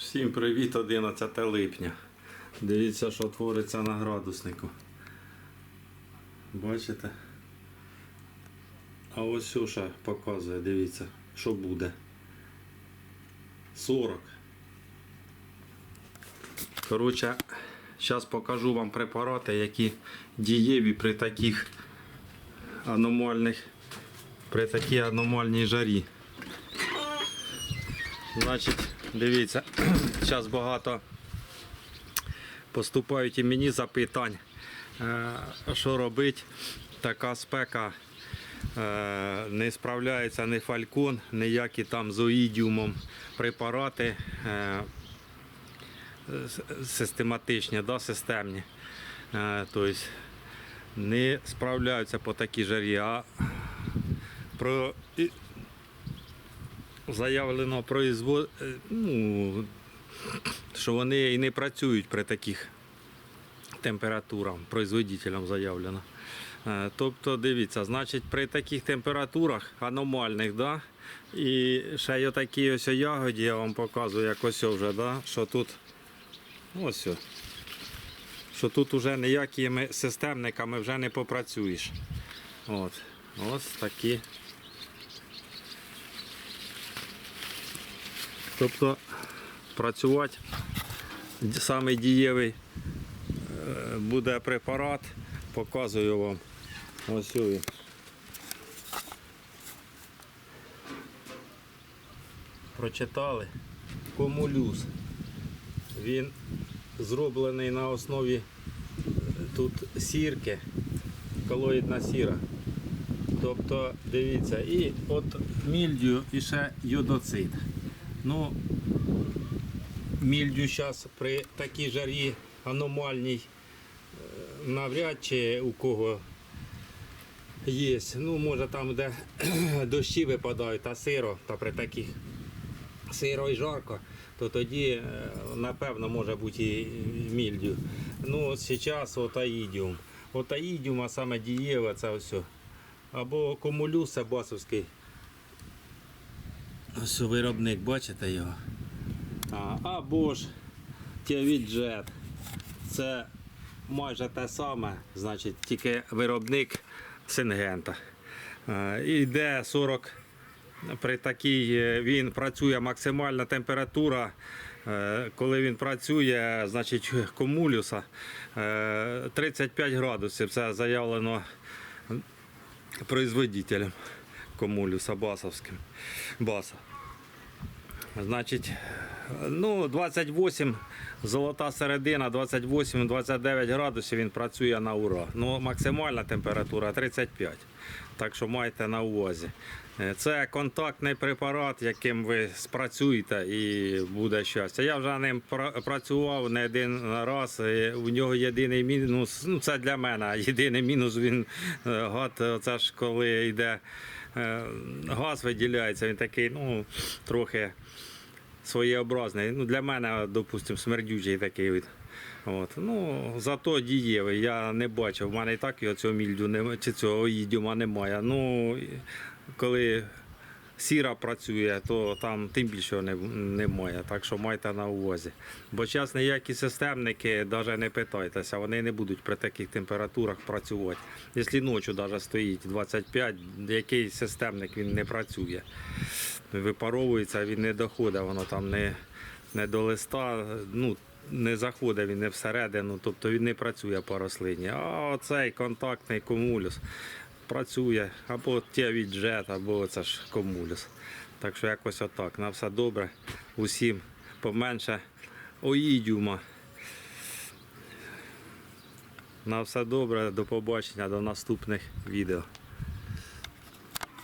Всім привіт, 11 липня. Дивіться, що твориться на градуснику. Бачите? А ось ще показує, дивіться, що буде. 40. Коротше, зараз покажу вам препарати, які дієві при таких аномальних, при такій аномальній жарі. Значить, дивіться, зараз багато поступають і мені запитань, е, що робити. Така спека е, не справляється ні фалькон, ніякі там з оїдіумом препарати е, систематичні, да, системні. Тобто не справляються по такій жарі. А про заявлено производ... е, ну, що вони і не працюють при таких температурах, производителям заявлено. Е, Тобто, дивіться, значить, при таких температурах аномальних, да, і ще є такі ось ягоді, я вам показую, як ось вже, да, що тут ось. Що тут вже ніякими системниками вже не попрацюєш. От. Ось такі Тобто працювати самий дієвий е, буде препарат, показую вам. Ось він. Прочитали. Комулюс. Він зроблений на основі е, тут сірки, колоїдна сіра. Тобто, дивіться, і от мільдю і ще йодоцид. Ну, мільдю зараз при такій жарі аномальній е, навряд чи у кого є. Ну, може там, де дощі випадають, та сиро, та при таких сиро і жарко, то тоді, е, напевно, може бути і мільдю. Ну, от зараз отаїдіум. Отаїдіум, а саме дієве, це все. Або комулюс басовський. Ось виробник, бачите його? А, або ж Тявіджет. Це майже те саме, значить, тільки виробник Сингента. Е, Іде 40 при такій е, він працює максимальна температура. е, Коли він працює, значить комулюса е, 35 градусів. Це заявлено производителем комулюса басовським. Баса. Значить, ну, 28, золота середина, 28-29 градусів він працює на ура. Ну, максимальна температура 35. Так що майте на увазі. Е, Це контактний препарат, яким ви спрацюєте і буде щастя. Я вже ним працював не один раз. У нього єдиний мінус. Ну, це для мене єдиний мінус. Він е, гад, це ж коли йде газ виділяється, він такий, ну, трохи своєобразний. Ну, для мене, допустимо, смердючий такий Від. От. Ну, зато дієвий. Я не бачив. У мене і так його цього мільдю немає, чи цього їдюма немає. Ну, коли сіра працює, то там тим більше немає. Так що майте на увазі. Бо зараз ніякі системники, навіть не питайтеся, вони не будуть при таких температурах працювати. Якщо ночі навіть стоїть 25, який системник він не працює випаровується, він не доходить, воно там не, не до листа, ну, не заходить він не всередину, тобто він не працює по рослині. А оцей контактний комулюс працює або тєвіджет, або це ж комулюс. Так що якось отак. На все добре. Усім поменше оїдіума. На все добре, до побачення, до наступних відео.